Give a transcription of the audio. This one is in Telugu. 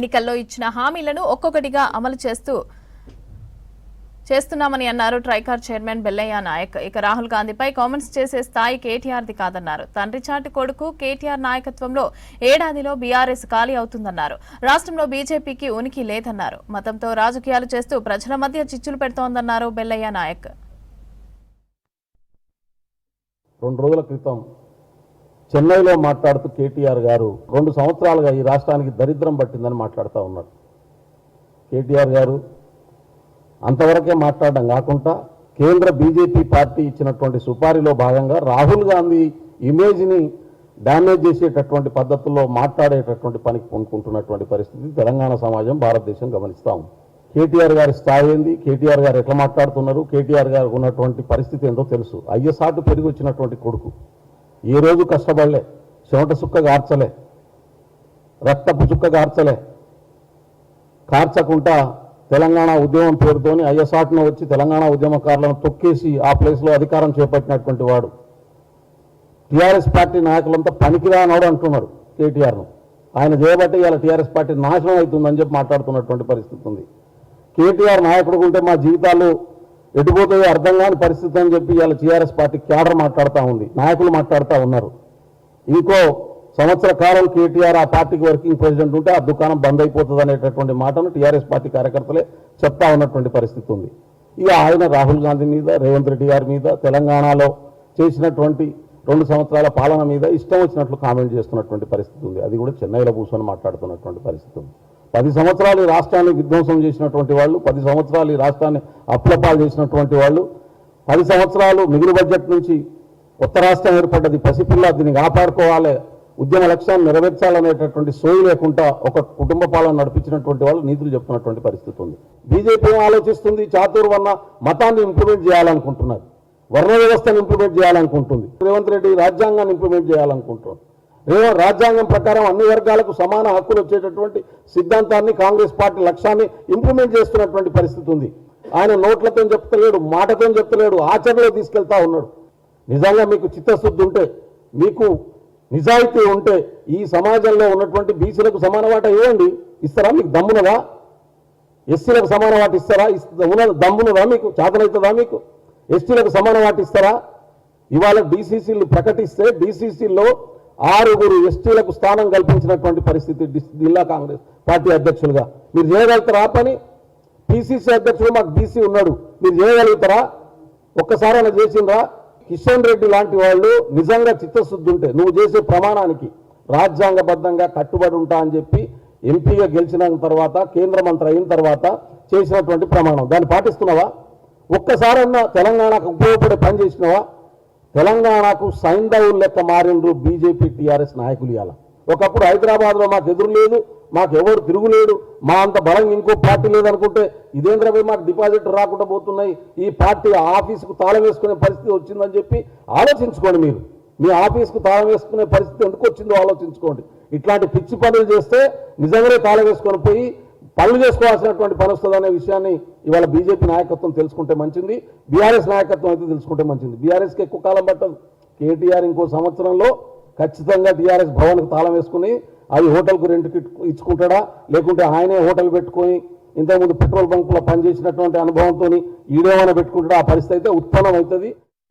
ఎన్నికల్లో ఇచ్చిన హామీలను ఒక్కొక్కటిగా అమలు చేస్తూ చేస్తున్నామని అన్నారు ట్రైకార్ చైర్మన్ బెల్లయ్య నాయక్. ఇక రాహుల్ గాంధీపై కామెంట్స్ చేసే స్థాయి కేటీఆర్ది కాదన్నారు. తండ్రి చాటి కొడుకు కేటీఆర్ నాయకత్వంలో ఏడాదిలో బీఆర్ఎస్ ఖాళీ అవుతుందన్నారు. రాష్ట్రంలో బీజేపీకి ఉనికి లేదన్నారు. మతంతో రాజకీయాలు చేస్తూ ప్రజల మధ్య చిచ్చులు పెడుతోందన్నారు బెల్లయ్య నాయక్. రెండు రోజుల క్రితం చెన్నైలో మాట్లాడుతూ కేటీఆర్ గారు రెండు సంవత్సరాలుగా ఈ రాష్ట్రానికి దరిద్రం పట్టిందని మాట్లాడుతూ ఉన్నారు. కేటీఆర్ గారు అంతవరకే మాట్లాడడం కాకుండా కేంద్ర బీజేపీ పార్టీ ఇచ్చినటువంటి సుపారీలో భాగంగా రాహుల్ గాంధీ ఇమేజ్ని డ్యామేజ్ చేసేటటువంటి పద్ధతుల్లో మాట్లాడేటటువంటి పనికి పూనుకుంటున్నటువంటి పరిస్థితి తెలంగాణ సమాజం భారతదేశం గమనిస్తాం కేటీఆర్ గారి స్థాయి ఏంది? కేటీఆర్ గారు ఎట్లా మాట్లాడుతున్నారు? కేటీఆర్ గారికి ఉన్నటువంటి పరిస్థితి ఏందో తెలుసు. అయ్యసాటు పెరిగి వచ్చినటువంటి కొడుకు. ఏ రోజు కష్టపడలే. చెమట సుక్క గార్చలే రక్తపు చుక్క గార్చలే కార్చకుండా తెలంగాణ ఉద్యమం పేరుతోని అయ్యసాటును వచ్చి తెలంగాణ ఉద్యమకారులను తొక్కేసి ఆ ప్లేస్లో అధికారం చేపట్టినటువంటి వాడు. టీఆర్ఎస్ పార్టీ నాయకులంతా పనికిరానోడు అంటున్నారు కేటీఆర్ను. ఆయన చేయబట్టి ఇవాళ టీఆర్ఎస్ పార్టీ నాశనం అవుతుందని చెప్పి మాట్లాడుతున్నటువంటి పరిస్థితి ఉంది. కేటీఆర్ నాయకుడు ఉంటే మా జీవితాలు ఎటుపోతాయో అర్థం కాని పరిస్థితి అని చెప్పి ఇవాళ టీఆర్ఎస్ పార్టీ క్యాడర్ మాట్లాడుతూ ఉంది నాయకులు మాట్లాడుతూ ఉన్నారు. ఇంకో సంవత్సర కాలం కేటీఆర్ ఆ పార్టీకి వర్కింగ్ ప్రెసిడెంట్ ఉంటే ఆ దుకాణం బంద్ అయిపోతుంది అనేటటువంటి మాటను టీఆర్ఎస్ పార్టీ కార్యకర్తలే చెప్తా ఉన్నటువంటి పరిస్థితి ఉంది. ఇక ఆయన రాహుల్ గాంధీ మీద రేవంత్ రెడ్డి గారి మీద తెలంగాణలో చేసినటువంటి రెండు సంవత్సరాల పాలన మీద ఇష్టం వచ్చినట్లు కామెంట్ చేస్తున్నటువంటి పరిస్థితి ఉంది. అది కూడా చెన్నైలో కూర్చొని మాట్లాడుతున్నటువంటి పరిస్థితి ఉంది. పది సంవత్సరాలు ఈ రాష్ట్రాన్ని విధ్వంసం చేసినటువంటి వాళ్ళు పది సంవత్సరాలు ఈ రాష్ట్రాన్ని అప్లపాలు చేసినటువంటి వాళ్ళు పది సంవత్సరాలు మిగులు బడ్జెట్ నుంచి కొత్త రాష్ట్రం ఏర్పడ్డది పసిపిల్ల దీన్ని కాపాడుకోవాలి ఉద్యమ లక్ష్యాన్ని నెరవేర్చాలనేటటువంటి సోయి లేకుండా ఒక కుటుంబ పాలన నడిపించినటువంటి వాళ్ళు నీతులు చెప్తున్నటువంటి పరిస్థితి ఉంది. బీజేపీ ఆలోచిస్తుంది? చాతుర్వర్ణ మతాన్ని ఇంప్లిమెంట్ చేయాలనుకుంటున్నారు. వర్ణ వ్యవస్థను ఇంప్లిమెంట్ చేయాలనుకుంటుంది. రేవంత్ రెడ్డి రాజ్యాంగాన్ని ఇంప్లిమెంట్ చేయాలనుకుంటున్నారు. రాజ్యాంగం ప్రకారం అన్ని వర్గాలకు సమాన హక్కులు వచ్చేటటువంటి సిద్ధాంతాన్ని కాంగ్రెస్ పార్టీ లక్ష్యాన్ని ఇంప్లిమెంట్ చేస్తున్నటువంటి పరిస్థితి ఉంది. ఆయన నోట్లతో చెప్తలేడు మాటతో చెప్తలేడు ఆచరణలో తీసుకెళ్తా ఉన్నాడు. నిజంగా మీకు చిత్తశుద్ధి ఉంటే మీకు నిజాయితీ ఉంటే ఈ సమాజంలో ఉన్నటువంటి బీసీలకు సమాన వాటా ఇవ్వండి. ఇస్తారా మీకు దమ్మునదా? ఎస్సీలకు సమాన వాటి ఇస్తారా? దమ్మునదా మీకు? చేతనవుతుందా మీకు? ఎస్టీలకు సమాన వాటి ఇస్తారా? ఇవాళ డీసీసీలు ప్రకటిస్తే డీసీసీలో ఆరుగురు ఎస్టీలకు స్థానం కల్పించినటువంటి పరిస్థితి జిల్లా కాంగ్రెస్ పార్టీ అధ్యక్షులుగా. మీరు చేయగలుగుతారా పని? పిసిసి అధ్యక్షుడు మాకు బీసీ ఉన్నాడు. మీరు చేయగలుగుతారా? ఒక్కసారైనా చేసిండ్రా? కిషన్ రెడ్డి లాంటి వాళ్ళు నిజంగా చిత్తశుద్ధి ఉంటే నువ్వు చేసే ప్రమాణానికి రాజ్యాంగబద్ధంగా కట్టుబడి ఉంటా అని చెప్పి ఎంపీగా గెలిచిన తర్వాత కేంద్ర మంత్రి అయిన తర్వాత చేసినటువంటి ప్రమాణం. దాన్ని పాటిస్తున్నావా? ఒక్కసారన్నా తెలంగాణకు ఉపయోగపడే పని చేసినావా? తెలంగాణకు సైంధవులు లెక్క మారిండ్రు బీజేపీ టీఆర్ఎస్ నాయకులు ఇవాళ. ఒకప్పుడు హైదరాబాద్లో మాకు ఎదురు లేదు మాకు ఎవరు తిరుగులేడు మా అంత బలం ఇంకో పార్టీ లేదనుకుంటే ఇదేంద్ర పోయి మాకు డిపాజిట్ రాకుండా పోతున్నాయి ఈ పార్టీ ఆఫీసుకు తాళం వేసుకునే పరిస్థితి వచ్చిందని చెప్పి ఆలోచించుకోండి మీరు. మీ ఆఫీస్కు తాళం వేసుకునే పరిస్థితి ఎందుకు వచ్చిందో ఆలోచించుకోండి. ఇట్లాంటి పిచ్చి పనులు చేస్తే నిజంగానే తాళం వేసుకొని పోయి పనులు చేసుకోవాల్సినటువంటి పని వస్తుందనే విషయాన్ని ఇవాళ బీజేపీ నాయకత్వం తెలుసుకుంటే మంచిది బీఆర్ఎస్ నాయకత్వం అయితే తెలుసుకుంటే మంచిది. బీఆర్ఎస్కి ఎక్కువ కాలం పట్టదు. కేటీఆర్ ఇంకో సంవత్సరంలో ఖచ్చితంగా టీఆర్ఎస్ భవన్కు తాళం వేసుకుని అవి హోటల్కు రెంట్కి ఇచ్చుకుంటాడా? లేకుంటే ఆయనే హోటల్ పెట్టుకొని ఇంతకుముందు పెట్రోల్ బంకులో పనిచేసినటువంటి అనుభవంతో ఈడేమైనా పెట్టుకుంటాడా? ఆ పరిస్థితి అయితే ఉత్పన్నం అవుతుంది